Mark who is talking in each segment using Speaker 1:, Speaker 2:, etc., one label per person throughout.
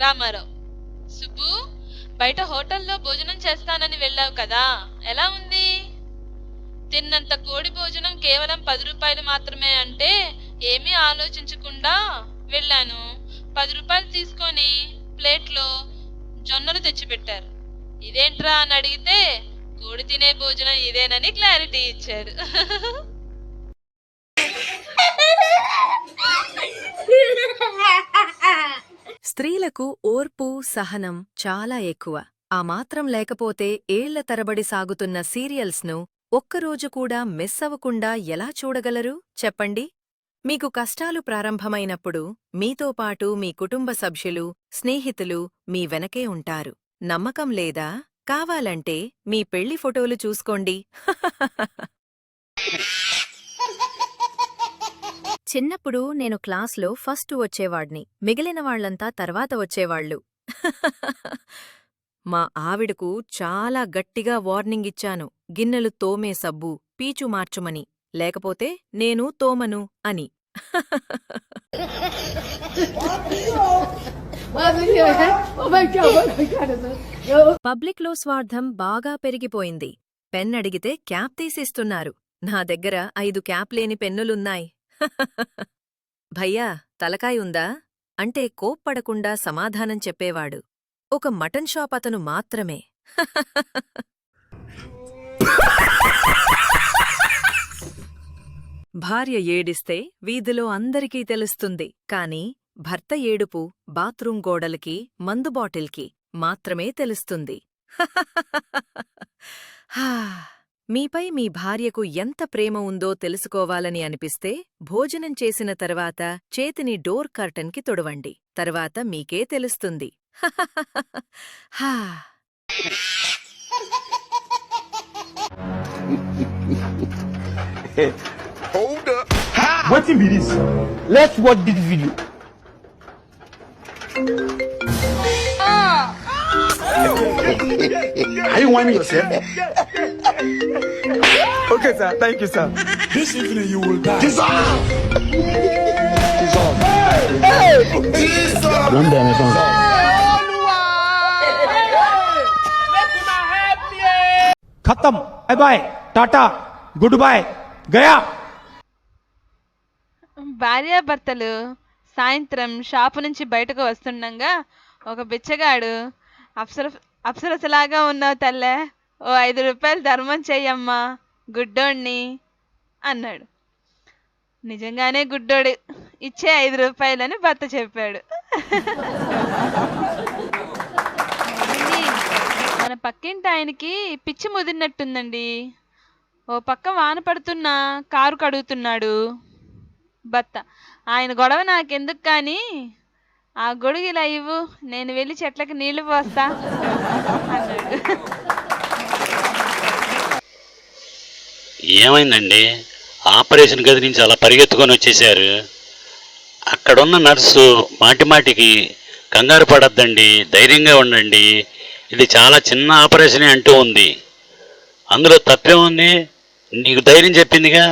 Speaker 1: రామారావు. సుబ్బు బయట హోటల్లో భోజనం చేస్తానని వెళ్ళావు కదా ఎలా ఉంది? తిన్నంత కోడి భోజనం కేవలం పది రూపాయలు మాత్రమే అంటే ఏమీ ఆలోచించకుండా వెళ్ళాను. పది రూపాయలు తీసుకొని ప్లేట్లో జొన్నలు తెచ్చిపెట్టారు. ఇదేంట్రా అని అడిగితే కోడి తినే భోజనం ఇదేనని క్లారిటీ ఇచ్చారు.
Speaker 2: స్త్రీలకు ఓర్పు సహనం చాలా ఎక్కువ. ఆ మాత్రం లేకపోతే ఏళ్ళ తరబడి సాగుతున్న సీరియల్స్ను ఒక్కరోజు కూడా మిస్ అవ్వకుండా ఎలా చూడగలరు? చెప్పండి. మీకు కష్టాలు ప్రారంభమైనప్పుడు మీతో పాటు మీ కుటుంబ సభ్యులు స్నేహితులు మీ వెనకే ఉంటారు. నమ్మకం లేదా? కావాలంటే మీ పెళ్ళి ఫోటోలు చూసుకోండి. చిన్నప్పుడు నేను క్లాస్లో ఫస్ట్ వచ్చేవాడ్ని. మిగిలిన వాళ్ళంతా తర్వాత వచ్చేవాళ్ళు మా ఆవిడకు చాలా గట్టిగా వార్నింగ్ ఇచ్చాను. గిన్నెలు తోమే సబ్బు పీచు మార్చుమని. లేకపోతే నేను తోమను అని. పబ్లిక్లో స్వార్థం బాగా పెరిగిపోయింది. పెన్ అడిగితే క్యాప్ తీసిస్తున్నారు. నా దగ్గర ఐదు క్యాప్ లేని పెన్నులున్నాయి. భయ్యా తలకాయ ఉందా? అంటే కోప్పడకుండా సమాధానం చెప్పేవాడు. ఒక మటన్ షాప్ అతను మాత్రమే. భార్య ఏడిస్తే వీధిలో అందరికీ తెలుస్తుంది. కాని భర్త ఏడుపు బాత్రూం గోడలకి మందు బాటిల్కి మాత్రమే తెలుస్తుంది. మీపై మీ భార్యకు ఎంత ప్రేమ ఉందో తెలుసుకోవాలని అనిపిస్తే భోజనం చేసిన తర్వాత చేతిని డోర్ కర్టన్కి తొడవండి తర్వాత మీకే తెలుస్తుంది హా
Speaker 3: Hold up.
Speaker 4: Be this? Let's watch this video.
Speaker 3: Are you whining yourself?
Speaker 4: Okay, sir. Thank you, sir.
Speaker 3: This evening you will die. Dissolve! Dissolve. Dissolve.
Speaker 4: खत्म bye bye tata good bye गया
Speaker 1: భార్యాభర్తలు సాయంత్రం shop నుంచి బయటకు వస్తుండగా ఒక బిచ్చగాడు అప్సర అప్సరసలాగా ఉన్నావు తల్లే. ఓ ఐదు రూపాయలు ధర్మం చెయ్యమ్మా గుడ్డోణ్ణి అన్నాడు. నిజంగానే గుడ్డోడు ఇచ్చే ఐదు రూపాయలని భర్త చెప్పాడు. మన పక్కింటి ఆయనకి పిచ్చి ముదిరినట్టుందండి. ఓ పక్క వాన పడుతున్నా కారు కడుగుతున్నాడు భర్త. ఆయన గొడవ నాకెందుకు కానీ ఆ గొడుగు ఇలా ఇవ్వు నేను వెళ్ళి చెట్లకి నీళ్ళు పోస్తా అన్నాడు.
Speaker 5: ఏమైందండి? ఆపరేషన్ గది నుంచి అలా పరిగెత్తుకొని వచ్చేశారు. అక్కడున్న నర్సు మాటిమాటికి కంగారు పడద్దండి ధైర్యంగా ఉండండి. ఇది చాలా చిన్న ఆపరేషనే అంటూ ఉంది. అందులో తప్పే ఉంది? నీకు ధైర్యం చెప్పిందిగా?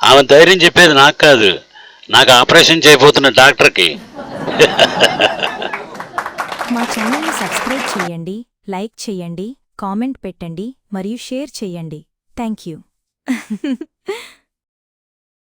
Speaker 5: ఆమె ధైర్యం చెప్పేది నాకు కాదు. నాకు ఆపరేషన్ చేయబోతున్న డాక్టర్కి.
Speaker 6: మా ఛానల్ని సబ్స్క్రైబ్ చేయండి లైక్ చేయండి కామెంట్ పెట్టండి మరియు షేర్ చేయండి. Thank you